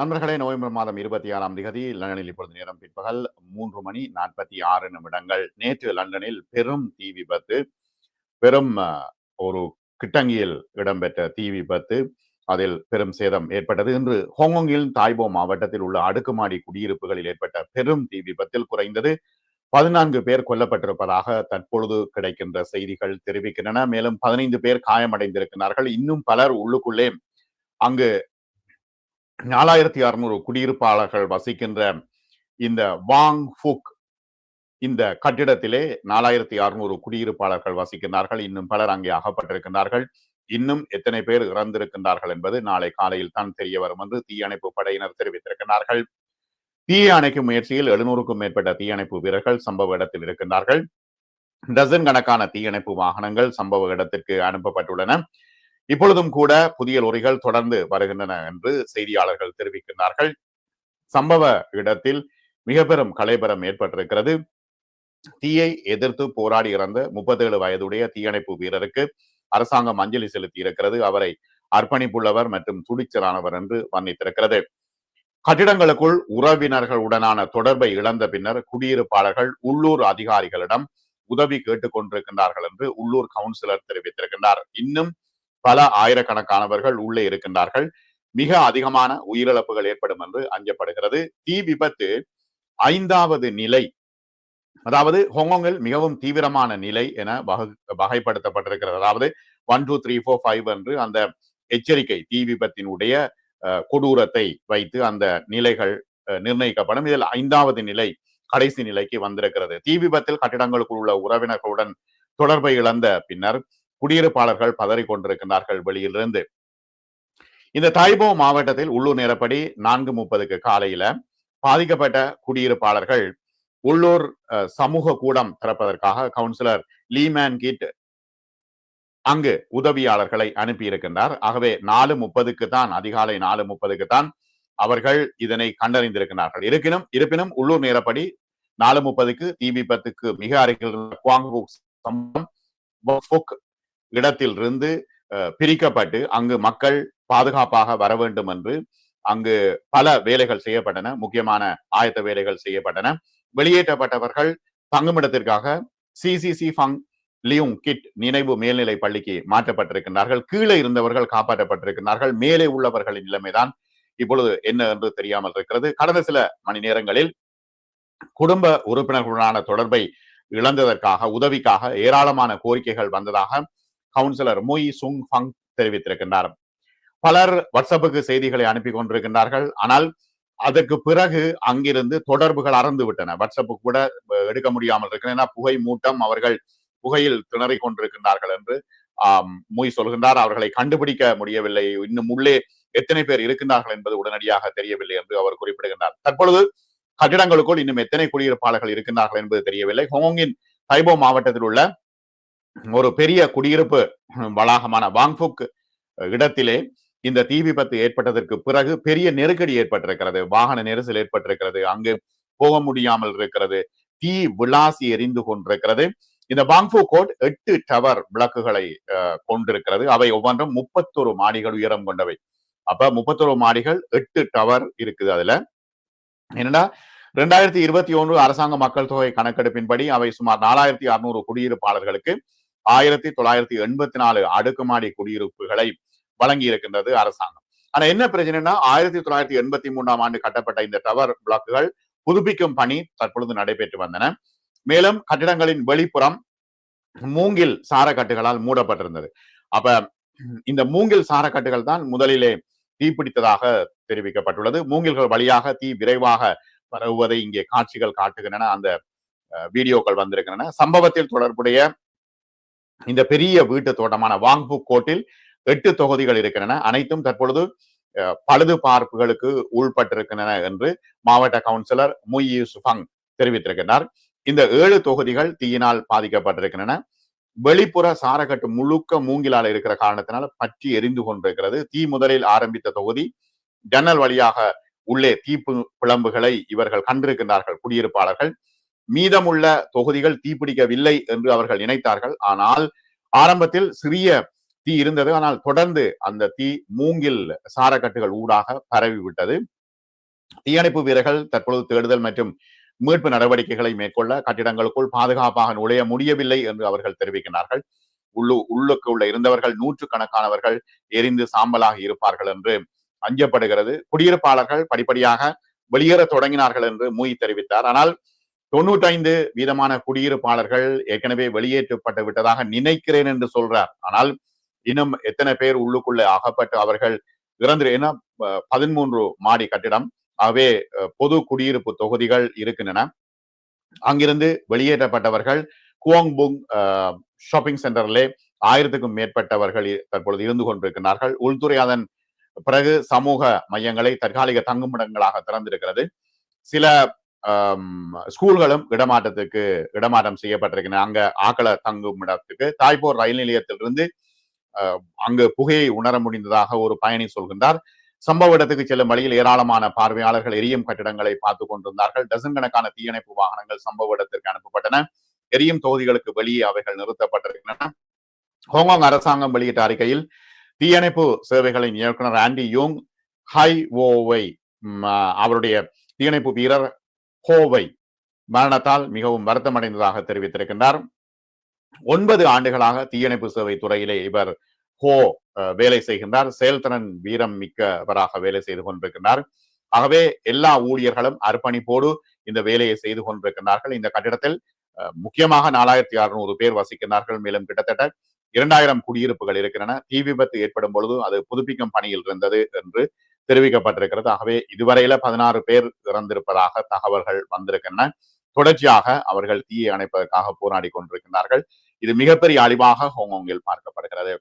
நண்பர்களே நவம்பர் மாதம் இருபத்தி ஆறாம் திகதி லண்டனில் இப்பொழுது நேரம் பிற்பகல் மூன்று மணி நாற்பத்தி ஆறு நிமிடங்கள். நேற்று லண்டனில் பெரும் தீ விபத்து பெரும் ஒரு கிட்டங்கியில் இடம்பெற்ற தீ விபத்து அதில் பெரும் சேதம் ஏற்பட்டது. இன்று ஹாங்காங்கில் தாய்போ மாவட்டத்தில் உள்ள அடுக்குமாடி குடியிருப்புகளில் ஏற்பட்ட பெரும் தீ விபத்தில் குறைந்தது பதினான்கு பேர் கொல்லப்பட்டிருப்பதாக தற்பொழுது கிடைக்கின்ற செய்திகள் தெரிவிக்கின்றன. மேலும் பதினைந்து பேர் காயமடைந்திருக்கிறார்கள். இன்னும் பலர் உள்ளுக்குள்ளே அங்கு நாலாயிரத்தி அறுநூறு குடியிருப்பாளர்கள் வசிக்கின்ற இந்த வாங் ஃபுக் இந்த கட்டிடத்திலே நாலாயிரத்தி அறுநூறு குடியிருப்பாளர்கள் வசிக்கின்றார்கள். இன்னும் பலர் அங்கே அகப்பட்டிருக்கின்றார்கள். இன்னும் எத்தனை பேர் இறந்திருக்கின்றார்கள் என்பது நாளை காலையில் தான் தெரிய வரும் என்று தீயணைப்பு படையினர் தெரிவித்திருக்கிறார்கள் தீயை அணைக்கும் முயற்சியில் எழுநூறுக்கும் மேற்பட்ட தீயணைப்பு வீரர்கள் சம்பவ இடத்தில் இருக்கின்றார்கள். டசன் கணக்கான தீயணைப்பு வாகனங்கள் சம்பவ இடத்திற்கு அனுப்பப்பட்டுள்ளன. இப்பொழுதும் கூட புதிய லொரிகள் தொடர்ந்து வருகின்றன என்று செய்தியாளர்கள் தெரிவிக்கின்றார்கள். சம்பவ இடத்தில் மிக பெரும் கலைபரம் ஏற்பட்டிருக்கிறது. தீயை எதிர்த்து போராடி இறந்த முப்பத்தேழு வயதுடைய தீயணைப்பு வீரருக்கு அரசாங்கம் அஞ்சலி செலுத்தி இருக்கிறது அவரை அர்ப்பணிப்புள்ளவர் மற்றும் துடிச்சலானவர் என்று வர்ணித்திருக்கிறது. கட்டிடங்களுக்குள் உறவினர்களுடனான தொடர்பை இழந்த பின்னர் குடியிருப்பாளர்கள் உள்ளூர் அதிகாரிகளிடம் உதவி கேட்டுக் கொண்டிருக்கின்றார்கள் என்று உள்ளூர் கவுன்சிலர் தெரிவித்திருக்கின்றார். இன்னும் பல ஆயிரக்கணக்கானவர்கள் உள்ளே இருக்கின்றார்கள். மிக அதிகமான உயிரிழப்புகள் ஏற்படும் என்று அஞ்சப்படுகிறது. தீ விபத்து ஐந்தாவது நிலை. அதாவது ஹொங்கோங்கில் மிகவும் தீவிரமான நிலை என வகைப்படுத்தப்பட்டிருக்கிறது. அதாவது one two three four five என்று அந்த எச்சரிக்கை தீ விபத்தினுடைய கொடூரத்தை வைத்து அந்த நிலைகள் நிர்ணயிக்கப்படும். இதில் ஐந்தாவது நிலை கடைசி நிலைக்கு வந்திருக்கிறது. தீ விபத்தில் கட்டிடங்களுக்குள் உள்ள உறவினர்களுடன் தொடர்பை இழந்த பின்னர் குடியிருப்பாளர்கள் பதறிக் கொண்டிருக்கிறார்கள் வெளியிலிருந்து. இந்த தாய்போ மாவட்டத்தில் உள்ளூர் நேரப்படி நான்கு முப்பதுக்கு காலையில பாதிக்கப்பட்ட குடியிருப்பாளர்கள் உள்ளூர் சமூக கூடம் திறப்பதற்காக கவுன்சிலர் லீமேன் கிட் அங்கு உதவியாளர்களை அனுப்பி இருக்கின்றார் ஆகவே நாலு முப்பதுக்கு தான் அதிகாலை நாலு முப்பதுக்கு தான் அவர்கள் இதனை கண்டறிந்திருக்கிறார்கள் இருப்பினும் இருப்பினும் உள்ளூர் நேரப்படி நாலு முப்பதுக்கு தீ விபத்துக்கு மிக அருகில் இடத்தில் இருந்து பிரிக்கப்பட்டு அங்கு மக்கள் பாதுகாப்பாக வர வேண்டும் என்று அங்கு பல வேலைகள் செய்யப்பட்டன. முக்கியமான ஆயத்த வேலைகள் செய்யப்பட்டன. வெளியேற்றப்பட்டவர்கள் தங்குமிடத்திற்காக சிசிசி ஃபங் லியூங் கிட் நினைவு மேல்நிலை பள்ளிக்கு மாற்றப்பட்டிருக்கின்றார்கள். கீழே இருந்தவர்கள் காப்பாற்றப்பட்டிருக்கிறார்கள் மேலே உள்ளவர்களின் நிலைமைதான் இப்பொழுது என்ன என்று தெரியாமல் இருக்கிறது. கடந்த சில மணி நேரங்களில் குடும்ப உறுப்பினர்களுடனான தொடர்பை இழந்ததற்காக உதவிக்காக ஏராளமான கோரிக்கைகள் வந்ததாக கவுன்சிலர் மொய் சுங் ஃபங் தெரிவித்திருக்கின்றார். பலர் வாட்ஸ்அப்புக்கு செய்திகளை அனுப்பி கொண்டிருக்கின்றார்கள். ஆனால் அதற்கு பிறகு அங்கிருந்து தொடர்புகள் அறந்து விட்டன. வாட்ஸ்அப்பு கூட எடுக்க முடியாமல் இருக்கிற புகை மூட்டம் அவர்கள் புகையில் திணறிக் கொண்டிருக்கின்றார்கள் என்று மொய் சொல்கின்றார். அவர்களை கண்டுபிடிக்க முடியவில்லை. இன்னும் உள்ளே எத்தனை பேர் இருக்கின்றார்கள் என்பது உடனடியாக தெரியவில்லை என்று அவர் குறிப்பிடுகின்றார். தற்பொழுது கட்டிடங்களுக்குள் இன்னும் எத்தனை குடியிருப்பாளர்கள் இருக்கின்றார்கள் என்பது தெரியவில்லை. ஹோங்கின் தைபோ மாவட்டத்தில் உள்ள ஒரு பெரிய குடியிருப்பு வளாகமான வாங்புக் இடத்திலே இந்த தீ விபத்து ஏற்பட்டதற்கு பிறகு பெரிய நெருக்கடி ஏற்பட்டிருக்கிறது. வாகன நெரிசல் ஏற்பட்டிருக்கிறது. அங்கு போக முடியாமல் இருக்கிறது. தீ விளாசி எரிந்து கொண்டிருக்கிறது. இந்த பாங்பு கோட் எட்டு டவர் விளக்குகளை கொண்டிருக்கிறது. அவை ஒவ்வொன்றும் முப்பத்தொரு மாடிகள் உயரம் கொண்டவை. அப்ப முப்பத்தொரு மாடிகள் எட்டு டவர் இருக்குது அதுல. என்னடா ரெண்டாயிரத்தி இருபத்தி ஒன்று அரசாங்க மக்கள் தொகை கணக்கெடுப்பின்படி அவை சுமார் நாலாயிரத்தி அறுநூறு குடியிருப்பாளர்களுக்கு ஆயிரத்தி தொள்ளாயிரத்தி எண்பத்தி நாலு அடுக்குமாடி குடியிருப்புகளை வழங்கி இருக்கின்றது அரசாங்கம். ஆனா என்ன பிரச்சனைனா ஆயிரத்தி தொள்ளாயிரத்தி எண்பத்தி மூன்றாம் ஆண்டு கட்டப்பட்ட இந்த டவர் பிளாக்குகள் புதுப்பிக்கும் பணி தற்பொழுது நடைபெற்று வந்தன. மேலும் கட்டிடங்களின் வெளிப்புறம் மூங்கில் சாரக்கட்டுகளால் மூடப்பட்டிருந்தது. அப்ப இந்த மூங்கில் சாரக்கட்டுகள் தான் முதலிலே தீப்பிடித்ததாக தெரிவிக்கப்பட்டுள்ளது. மூங்கில்கள் வழியாக தீ விரைவாக பரவுவதை இங்கே காட்சிகள் காட்டுகின்றன. அந்த வீடியோக்கள் வந்திருக்கின்றன. சம்பவத்தில் தொடர்புடைய இந்த பெரிய வீட்டு தோட்டமான வாங்பு கோட்டில் எட்டு தொகுதிகள் இருக்கின்றன. அனைத்தும் தற்பொழுது பழுது பார்ப்புகளுக்கு உள்பட்டிருக்கின்றன என்று மாவட்ட கவுன்சிலர் முய் சுஃபங் தெரிவித்திருக்கிறார் இந்த ஏழு தொகுதிகள் தீயினால் பாதிக்கப்பட்டிருக்கின்றன. வெளிப்புற சாரக்கட்டு முழுக்க மூங்கிலால் இருக்கிற காரணத்தினால பற்றி எரிந்து கொண்டிருக்கிறது. தீ முதலில் ஆரம்பித்த தொகுதி ஜன்னல் வழியாக உள்ளே தீப்பு பிளம்புகளை இவர்கள் கண்டிருக்கின்றார்கள் குடியிருப்பாளர்கள். மீதமுள்ள தொகுதிகள் தீப்பிடிக்கவில்லை என்று அவர்கள் நினைத்தார்கள். ஆனால் ஆரம்பத்தில் சிறிய தீ இருந்தது. ஆனால் தொடர்ந்து அந்த தீ மூங்கில் சாரக்கட்டுகள் ஊடாக பரவிவிட்டது. தீயணைப்பு வீரர்கள் தற்பொழுது தேடுதல் மற்றும் மீட்பு நடவடிக்கைகளை மேற்கொள்ள கட்டிடங்களுக்குள் பாதுகாப்பாக நுழைய முடியவில்லை என்று அவர்கள் தெரிவிக்கிறார்கள். உள்ளு உள்ளுக்கு உள்ள இருந்தவர்கள் நூற்று கணக்கானவர்கள் எரிந்து சாம்பலாக இருப்பார்கள் என்று அஞ்சப்படுகிறது. குடியிருப்பாளர்கள் படிப்படியாக வெளியேற தொடங்கினார்கள் என்று மூய் தெரிவித்தார். ஆனால் தொண்ணூற்றைந்து வீதமான குடியிருப்பாளர்கள் ஏற்கனவே வெளியேற்றப்பட்டு விட்டதாக நினைக்கிறேன் என்று சொல்றார். ஆனால் இன்னும் எத்தனை பேர் உள்ளுக்குள்ளே அகப்பட்டு அவர்கள் இறந்து ஏன்னா பதிமூன்று மாடி கட்டிடம் ஆகவே பொது குடியிருப்பு தொகுதிகள் இருக்கின்றன. அங்கிருந்து வெளியேற்றப்பட்டவர்கள் குவாங்புங் ஷாப்பிங் சென்டர்லே ஆயிரத்துக்கும் மேற்பட்டவர்கள் தற்பொழுது இருந்து கொண்டிருக்கிறார்கள் உள்துறை அதன் பிறகு சமூக மையங்களை தற்காலிக தங்குமிடங்களாக திறந்திருக்கிறது. சில ஸ்கூல்களும் இடமாற்றத்துக்கு இடமாற்றம் செய்யப்பட்டிருக்கின்றன. அங்க ஆக்கள தங்குமிடத்துக்கு தாய்ப்போர் ரயில் நிலையத்திலிருந்து அங்கு புகையை உணர முடிந்ததாக ஒரு பயணி சொல்கின்றார். சம்பவ இடத்துக்கு செல்லும் வழியில் ஏராளமான பார்வையாளர்கள் எரியும் கட்டிடங்களை பார்த்து கொண்டிருந்தார்கள். டசன் கணக்கான தீயணைப்பு வாகனங்கள் சம்பவ இடத்திற்கு அனுப்பப்பட்டன. எரியும் தொகுதிகளுக்கு வெளியே அவைகள் நிறுத்தப்பட்டிருக்கின்றன. ஹாங்காங் அரசாங்கம் வெளியிட்ட அறிக்கையில் தீயணைப்பு சேவைகளின் இயக்குனர் ஆண்டி யோங் ஹை ஓவை அவருடைய தீயணைப்பு வீரர் ஹோவை மரணத்தால் மிகவும் வருத்தமடைந்ததாக தெரிவித்திருக்கின்றார். ஒன்பது ஆண்டுகளாக தீயணைப்பு சேவை துறையிலே இவர் ஹோ வேலை செய்கின்றார். செயல்திறன் வீரம் மிக்கவராக வேலை செய்து கொண்டிருக்கின்றார். ஆகவே எல்லா ஊழியர்களும் அர்ப்பணிப்போடு இந்த வேலையை செய்து கொண்டிருக்கின்றார்கள். இந்த கட்டிடத்தில் முக்கியமாக நாலாயிரத்தி அறுநூறு பேர் வசிக்கிறார்கள் மேலும் கிட்டத்தட்ட இரண்டாயிரம் குடியிருப்புகள் இருக்கின்றன. தீ விபத்து ஏற்படும் பொழுது அது புதுப்பிக்கும் பணியில் இருந்தது என்று தெரிவிக்கப்பட்டிருக்கிறது ஆகவே இதுவரையில பதினாறு பேர் இறந்திருப்பதாக தகவல்கள் வந்திருக்கின்றன. தொடர்ச்சியாக அவர்கள் தீயை அணைப்பதற்காக போராடி கொண்டிருக்கிறார்கள் இது மிகப்பெரிய அழிவாக ஹோங்கோங்கில் பார்க்கப்படுகிறது.